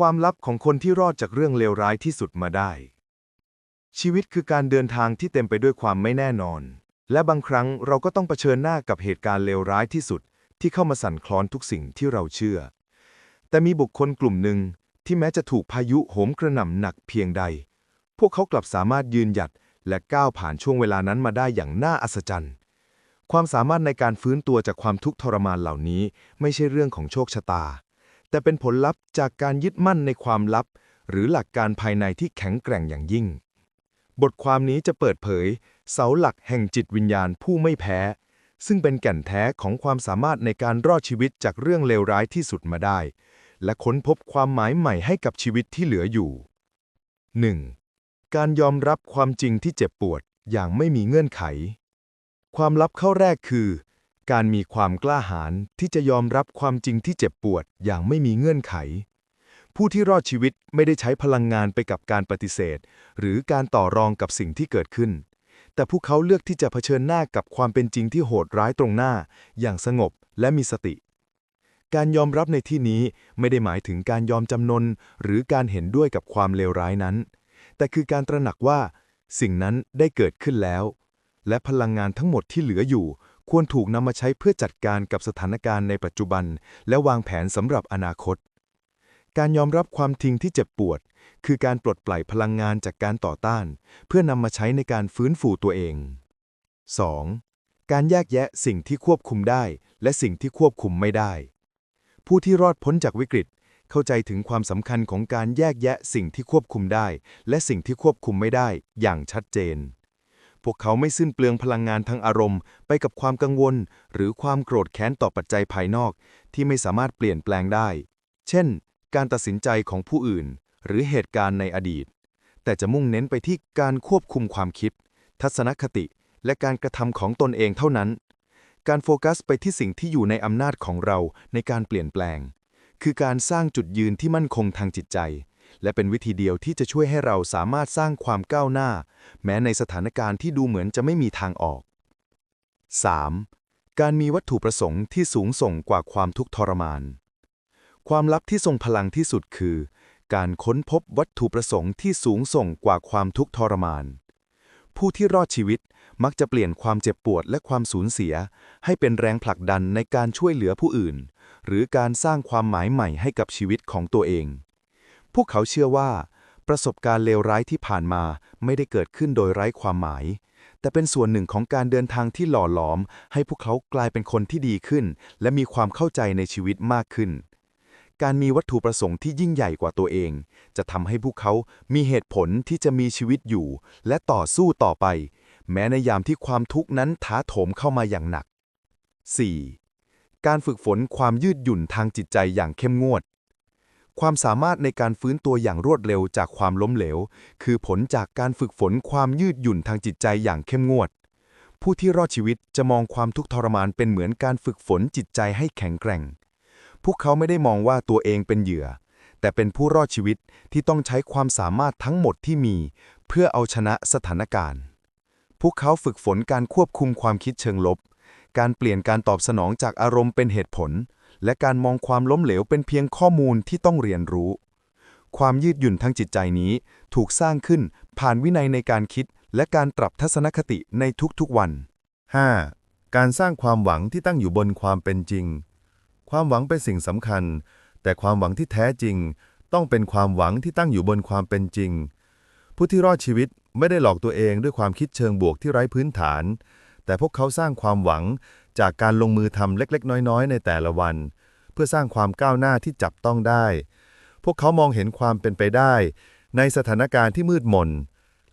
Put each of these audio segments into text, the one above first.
ความลับของคนที่รอดจากเรื่องเลวร้ายที่สุดมาได้ ชีวิตคือการเดินทางที่เต็มไปด้วยความไม่แน่นอน และบางครั้งเราก็ต้องเผชิญหน้ากับเหตุการณ์เลวร้ายที่สุด ที่เข้ามาสั่นคลอนทุกสิ่งที่เราเชื่อ แต่มีบุคคลกลุ่มหนึ่งที่แม้จะถูกพายุโหมกระหน่ำหนักเพียงใด พวกเขากลับสามารถยืนหยัดและก้าวผ่านช่วงเวลานั้นมาได้อย่างน่าอัศจรรย์ ความสามารถในการฟื้นตัวจากความทุกข์ทรมานเหล่านี้ ไม่ใช่เรื่องของโชคชะตา แต่เป็นผลลัพธ์จากการยึดมั่นในความลับ หรือหลักการภายในที่แข็งแกร่งอย่างยิ่ง บทความนี้จะเปิดเผย เสาหลักแห่งจิตวิญญาณผู้ไม่แพ้ ซึ่งเป็นแก่นแท้ของความสามารถในการรอดชีวิตจากเรื่องเลวร้ายที่สุดมาได้ และค้นพบความหมายใหม่ให้กับชีวิตที่เหลืออยู่ 1. การยอมรับความจริงที่เจ็บปวดอย่างไม่มีเงื่อนไข ความลับข้อแรกคือ การมีความกล้าหาญที่จะยอมรับความจริงที่เจ็บปวดอย่างไม่มีเงื่อนไข ผู้ที่รอดชีวิตไม่ได้ใช้พลังงานไปกับการปฏิเสธ หรือการต่อรองกับสิ่งที่เกิดขึ้น แต่พวกเขาเลือกที่จะเผชิญหน้ากับความเป็นจริงที่โหดร้ายตรงหน้า อย่างสงบและมีสติ การยอมรับในที่นี้ไม่ได้หมายถึงการยอมจำนน หรือการเห็นด้วยกับความเลวร้ายนั้น แต่คือการตระหนักว่า สิ่งนั้นได้เกิดขึ้นแล้ว และพลังงานทั้งหมดที่เหลืออยู่ ควรถูกนำมาใช้เพื่อจัดการกับสถานการณ์ในปัจจุบัน และวางแผนสำหรับอนาคต การยอมรับความทิ้งที่เจ็บปวด คือการปลดปล่อยพลังงานจากการต่อต้าน เพื่อนำมาใช้ในการฟื้นฟูตัวเอง 2. การแยกแยะสิ่งที่ควบคุมได้ และสิ่งที่ควบคุมไม่ได้ ผู้ที่รอดพ้นจากวิกฤต เข้าใจถึงความสำคัญของการแยกแยะสิ่งที่ควบคุมได้ และสิ่งที่ควบคุมไม่ได้ อย่างชัดเจน พวกเขาไม่สิ้นเปลืองพลังงานทางอารมณ์ ไปกับความกังวล หรือความโกรธแค้นต่อปัจจัยภายนอก ที่ไม่สามารถเปลี่ยนแปลงได้ เช่น การตัดสินใจของผู้อื่น หรือเหตุการณ์ในอดีต แต่จะมุ่งเน้นไปที่การควบคุมความคิด ทัศนคติ และการกระทำของตนเองเท่านั้น การโฟกัสไปที่สิ่งที่อยู่ในอำนาจของเราในการเปลี่ยนแปลง คือการสร้างจุดยืนที่มั่นคงทางจิตใจ และเป็นวิธีเดียวที่จะช่วยให้เราสามารถสร้างความก้าวหน้า แม้ในสถานการณ์ที่ดูเหมือนจะไม่มีทางออก 3. การมีวัตถุประสงค์ที่สูงส่งกว่าความทุกข์ทรมาน ความลับที่ทรงพลังที่สุดคือ การค้นพบวัตถุประสงค์ที่สูงส่งกว่าความทุกข์ทรมาน ผู้ที่รอดชีวิตมักจะเปลี่ยนความเจ็บปวดและความสูญเสีย ให้เป็นแรงผลักดันในการช่วยเหลือผู้อื่น หรือการสร้างความหมายใหม่ให้กับชีวิตของตัวเอง พวกเขาเชื่อว่า ประสบการณ์เลวร้ายที่ผ่านมาไม่ได้เกิดขึ้นโดยไร้ความหมาย แต่เป็นส่วนหนึ่งของการเดินทางที่หล่อหลอม ให้พวกเขากลายเป็นคนที่ดีขึ้น และมีความเข้าใจในชีวิตมากขึ้น การมีวัตถุประสงค์ที่ยิ่งใหญ่กว่าตัวเอง จะทำให้พวกเขามีเหตุผลที่จะมีชีวิตอยู่ และต่อสู้ต่อไป แม้ในยามที่ความทุกข์นั้นท้าโถมเข้ามาอย่างหนัก 4. การฝึกฝนความยืดหยุ่นทางจิตใจอย่างเข้มงวด ความสามารถในการฟื้นตัวอย่างรวดเร็วจากความล้มเหลว คือผลจากการฝึกฝนความยืดหยุ่นทางจิตใจอย่างเข้มงวด ผู้ที่รอดชีวิตจะมองความทุกข์ทรมานเป็นเหมือนการฝึกฝนจิตใจให้แข็งแกร่ง พวกเขาไม่ได้มองว่าตัวเองเป็นเหยื่อ แต่เป็นผู้รอดชีวิตที่ต้องใช้ความสามารถทั้งหมดที่มี เพื่อเอาชนะสถานการณ์ พวกเขาฝึกฝนการควบคุมความคิดเชิงลบ การเปลี่ยนการตอบสนองจากอารมณ์เป็นเหตุผล และการมองความล้มเหลวเป็นเพียงข้อมูลที่ต้องเรียนรู้ ความยืดหยุ่นทางจิตใจนี้ถูกสร้างขึ้นผ่านวินัยในการคิด และการปรับทัศนคติในทุกๆวัน 5. การสร้างความหวังที่ตั้งอยู่บนความเป็นจริง ความหวังเป็นสิ่งสำคัญ แต่ความหวังที่แท้จริง ต้องเป็นความหวังที่ตั้งอยู่บนความเป็นจริง ผู้ที่รอดชีวิตไม่ได้หลอกตัวเองด้วยความคิดเชิงบวกที่ไร้พื้นฐาน แต่พวกเขาสร้างความหวัง จากการลงมือทำเล็กๆ น้อยๆ ในแต่ละวัน เพื่อสร้างความก้าวหน้าที่จับต้องได้ พวกเขามองเห็นความเป็นไปได้ ในสถานการณ์ที่มืดมน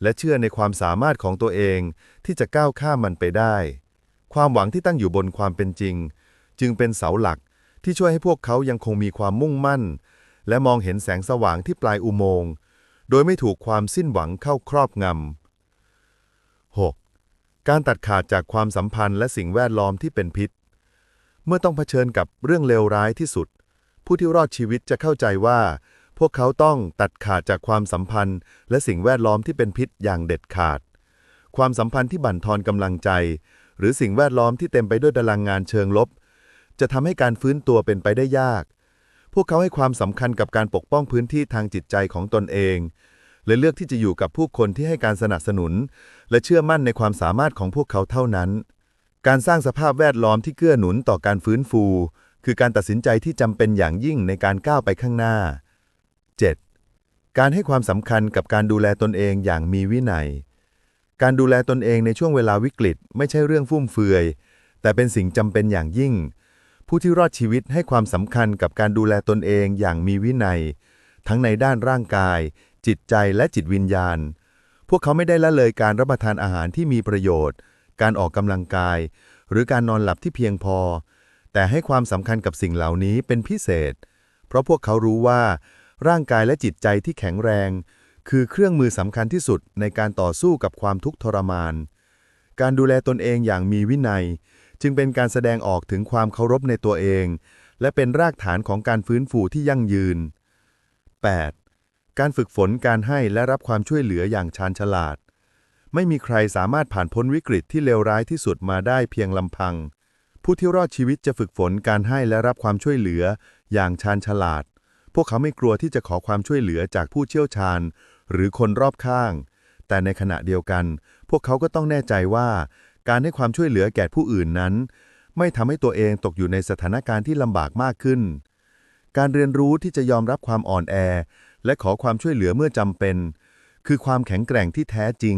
และเชื่อในความสามารถของตัวเองที่จะก้าวข้ามมันไปได้ ความหวังที่ตั้งอยู่บนความเป็นจริง จึงเป็นเสาหลักที่ช่วยให้พวกเขายังคงมีความมุ่งมั่น และมองเห็นแสงสว่างที่ปลายอุโมงค์โดยไม่ถูกความสิ้นหวังเข้าครอบงำ 6. การตัดขาดจากความสัมพันธ์และสิ่งแวดล้อมที่เป็นพิษ เมื่อต้องเผชิญกับเรื่องเลวร้ายที่สุด ผู้ที่รอดชีวิตจะเข้าใจว่า พวกเขาต้องตัดขาดจากความสัมพันธ์ และสิ่งแวดล้อมที่เป็นพิษอย่างเด็ดขาด ความสัมพันธ์ที่บั่นทอนกำลังใจ หรือสิ่งแวดล้อมที่เต็มไปด้วยพลังงานเชิงลบ จะทำให้การฟื้นตัวเป็นไปได้ยาก พวกเขาให้ความสำคัญกับการปกป้องพื้นที่ทางจิตใจของตนเอง และเลือกที่จะอยู่กับผู้คนที่ให้การสนับสนุน และเชื่อมั่นในความสามารถของพวกเขาเท่านั้น การสร้างสภาพแวดล้อมที่เกื้อหนุนต่อการฟื้นฟู คือการตัดสินใจที่จำเป็นอย่างยิ่งในการก้าวไปข้างหน้า 7. การให้ความสำคัญกับการดูแลตนเองอย่างมีวินัย การดูแลตนเองในช่วงเวลาวิกฤต ไม่ใช่เรื่องฟุ่มเฟือย แต่เป็นสิ่งจำเป็นอย่างยิ่ง ผู้ที่รอดชีวิตให้ความสำคัญกับการดูแลตนเองอย่างมีวินัย ทั้งในด้านร่างกาย จิตใจและจิตวิญญาณ พวกเขาไม่ได้ละเลยการรับประทานอาหารที่มีประโยชน์ การออกกำลังกาย หรือการนอนหลับที่เพียงพอ แต่ให้ความสำคัญกับสิ่งเหล่านี้เป็นพิเศษ เพราะพวกเขารู้ว่า ร่างกายและจิตใจที่แข็งแรง คือเครื่องมือสำคัญที่สุดในการต่อสู้กับความทุกข์ทรมาน การดูแลตนเองอย่างมีวินัย จึงเป็นการแสดงออกถึงความเคารพในตัวเอง และเป็นรากฐานของการฟื้นฟูที่ยั่งยืน 8. การฝึกฝนการให้และรับความช่วยเหลืออย่างชาญฉลาด ไม่มีใครสามารถผ่านพ้นวิกฤตที่เลวร้ายที่สุดมาได้เพียงลำพัง ผู้ที่รอดชีวิตจะฝึกฝนการให้และรับความช่วยเหลืออย่างชาญฉลาด พวกเขาไม่กลัวที่จะขอความช่วยเหลือจากผู้เชี่ยวชาญ หรือคนรอบข้าง แต่ในขณะเดียวกัน พวกเขาก็ต้องแน่ใจว่า การให้ความช่วยเหลือแก่ผู้อื่นนั้น ไม่ทำให้ตัวเองตกอยู่ในสถานการณ์ที่ลำบากมากขึ้น การเรียนรู้ที่จะยอมรับความอ่อนแอ และขอความช่วยเหลือเมื่อจำเป็น คือความแข็งแกร่งที่แท้จริง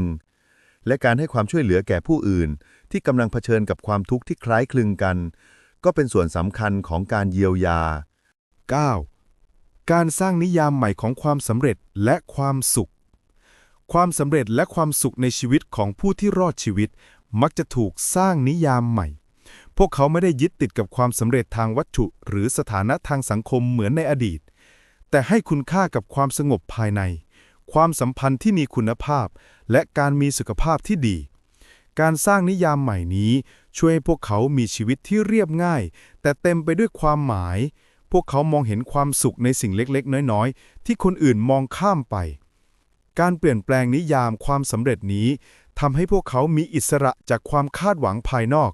และการให้ความช่วยเหลือแก่ผู้อื่น ที่กำลังเผชิญกับความทุกข์ที่คล้ายคลึงกัน ก็เป็นส่วนสำคัญของการเยียวยา 9. การสร้างนิยามใหม่ของความสำเร็จและความสุข ความสำเร็จและความสุขในชีวิตของผู้ที่รอดชีวิต มักจะถูกสร้างนิยามใหม่พวกเขาไม่ได้ยึดติดกับความสำเร็จทางวัตถุ หรือสถานะทางสังคมเหมือนในอดีต แต่ให้คุณค่ากับความสงบภายใน ความสัมพันธ์ที่มีคุณภาพ และการมีสุขภาพที่ดี การสร้างนิยามใหม่นี้ ช่วยให้พวกเขามีชีวิตที่เรียบง่าย แต่เต็มไปด้วยความหมาย พวกเขามองเห็นความสุขในสิ่งเล็กๆ น้อยๆ ที่คนอื่นมองข้ามไป การเปลี่ยนแปลงนิยามความสำเร็จนี้ทำให้พวกเขามีอิสระจากความคาดหวังภายนอก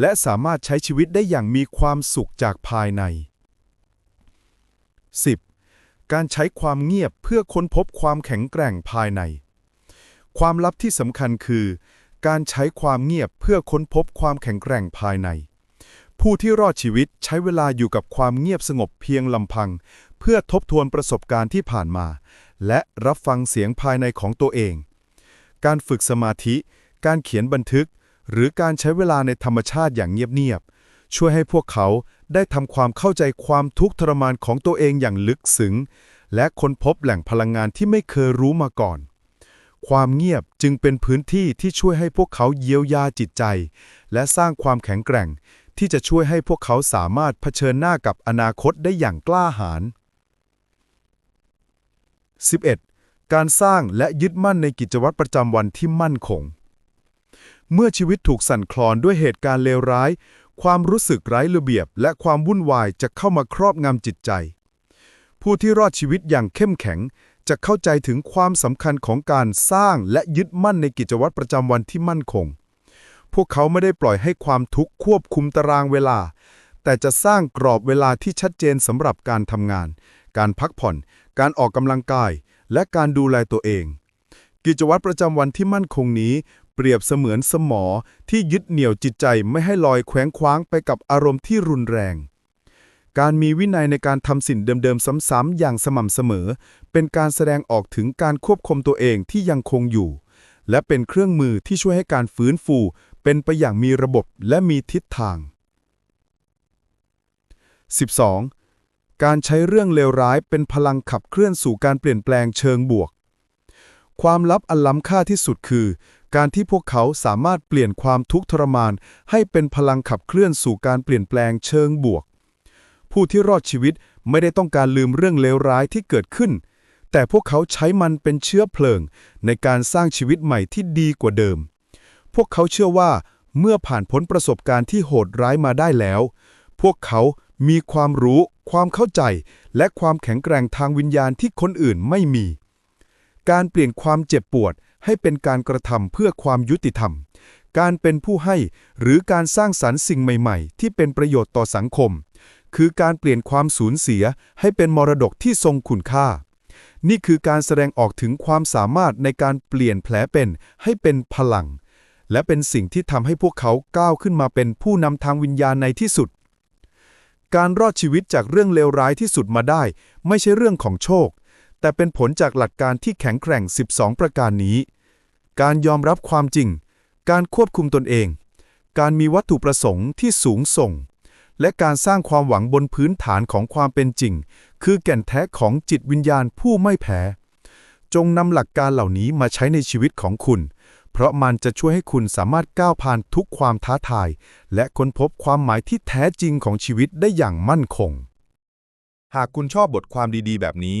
และสามารถใช้ชีวิตได้อย่างมีความสุขจากภายใน 10. การใช้ความเงียบเพื่อค้นพบความแข็งแกร่งภายใน ความลับที่สำคัญคือ การใช้ความเงียบเพื่อค้นพบความแข็งแกร่งภายใน ผู้ที่รอดชีวิตใช้เวลาอยู่กับความเงียบสงบเพียงลำพัง เพื่อทบทวนประสบการณ์ที่ผ่านมา และรับฟังเสียงภายในของตัวเอง การฝึกสมาธิ การเขียนบันทึก หรือการใช้เวลาในธรรมชาติอย่างเงียบๆช่วยให้พวกเขา ได้ทำความเข้าใจความทุกข์ทรมานของตัวเองอย่างลึกซึ้งและค้นพบแหล่งพลังงานที่ไม่เคยรู้มาก่อน ความเงียบจึงเป็นพื้นที่ที่ช่วยให้พวกเขาเยียวยาจิตใจ และสร้างความแข็งแกร่ง ที่จะช่วยให้พวกเขาสามารถเผชิญหน้ากับอนาคตได้อย่างกล้าหาญ 11. การสร้างและยึดมั่นในกิจวัตรประจำวันที่มั่นคง เมื่อชีวิตถูกสั่นคลอนด้วยเหตุการณ์เลวร้าย ความรู้สึกไร้ระเบียบและความวุ่นวายจะเข้ามาครอบงำจิตใจ ผู้ที่รอดชีวิตอย่างเข้มแข็ง จะเข้าใจถึงความสำคัญของการสร้างและยึดมั่นในกิจวัตรประจำวันที่มั่นคง พวกเขาไม่ได้ปล่อยให้ความทุกข์ควบคุมตารางเวลา แต่จะสร้างกรอบเวลาที่ชัดเจนสำหรับการทำงาน การพักผ่อน การออกกำลังกาย และการดูแลตัวเอง กิจวัตรประจำวันที่มั่นคงนี้ เปรียบเสมือนสมอที่ยึดเหนี่ยวจิตใจไม่ให้ลอยแขวงคว้างไปกับอารมณ์ที่รุนแรง การมีวินัยในการทำสิ่งเดิมๆซ้ำๆอย่างสม่ำเสมอ เป็นการแสดงออกถึงการควบคุมตัวเองที่ยังคงอยู่ และเป็นเครื่องมือที่ช่วยให้การฟื้นฟู เป็นไปอย่างมีระบบและมีทิศทาง 12. การใช้เรื่องเลวร้ายเป็นพลังขับเคลื่อนสู่การเปลี่ยนแปลงเชิงบวกความลับอันล้ำค่าที่สุดคือ การที่พวกเขาสามารถเปลี่ยนความทุกข์ทรมาน ให้เป็นพลังขับเคลื่อนสู่การเปลี่ยนแปลงเชิงบวก ผู้ที่รอดชีวิตไม่ได้ต้องการลืมเรื่องเลวร้ายที่เกิดขึ้น แต่พวกเขาใช้มันเป็นเชื้อเพลิง ในการสร้างชีวิตใหม่ที่ดีกว่าเดิม พวกเขาเชื่อว่าเมื่อผ่านพ้นประสบการณ์ที่โหดร้ายมาได้แล้ว พวกเขามีความรู้ ความเข้าใจ และความแข็งแกร่งทางวิญญาณที่คนอื่นไม่มี การเปลี่ยนความเจ็บปวด ให้เป็นการกระทำเพื่อความยุติธรรม การเป็นผู้ให้หรือการสร้างสรรค์สิ่งใหม่ ๆ ที่เป็นประโยชน์ต่อสังคม คือการเปลี่ยนความสูญเสียให้เป็นมรดกที่ทรงคุณค่า นี่คือการแสดงออกถึงความสามารถในการเปลี่ยนแผลเป็นให้เป็นพลัง และเป็นสิ่งที่ทำให้พวกเขาก้าวขึ้นมาเป็นผู้นำทางวิญญาณในที่สุด การรอดชีวิตจากเรื่องเลวร้ายที่สุดมาได้ ไม่ใช่เรื่องของโชค แต่เป็นผลจากหลักการที่แข็งแกร่ง 12 ประการนี้ การยอมรับความจริง การควบคุมตนเอง การมีวัตถุประสงค์ที่สูงส่ง และการสร้างความหวังบนพื้นฐานของความเป็นจริง คือแก่นแท้ของจิตวิญญาณผู้ไม่แพ้ จงนำหลักการเหล่านี้มาใช้ในชีวิตของคุณ เพราะมันจะช่วยให้คุณสามารถก้าวผ่านทุกความท้าทาย และค้นพบความหมายที่แท้จริงของชีวิตได้อย่างมั่นคง หากคุณชอบบทความดีๆ แบบนี้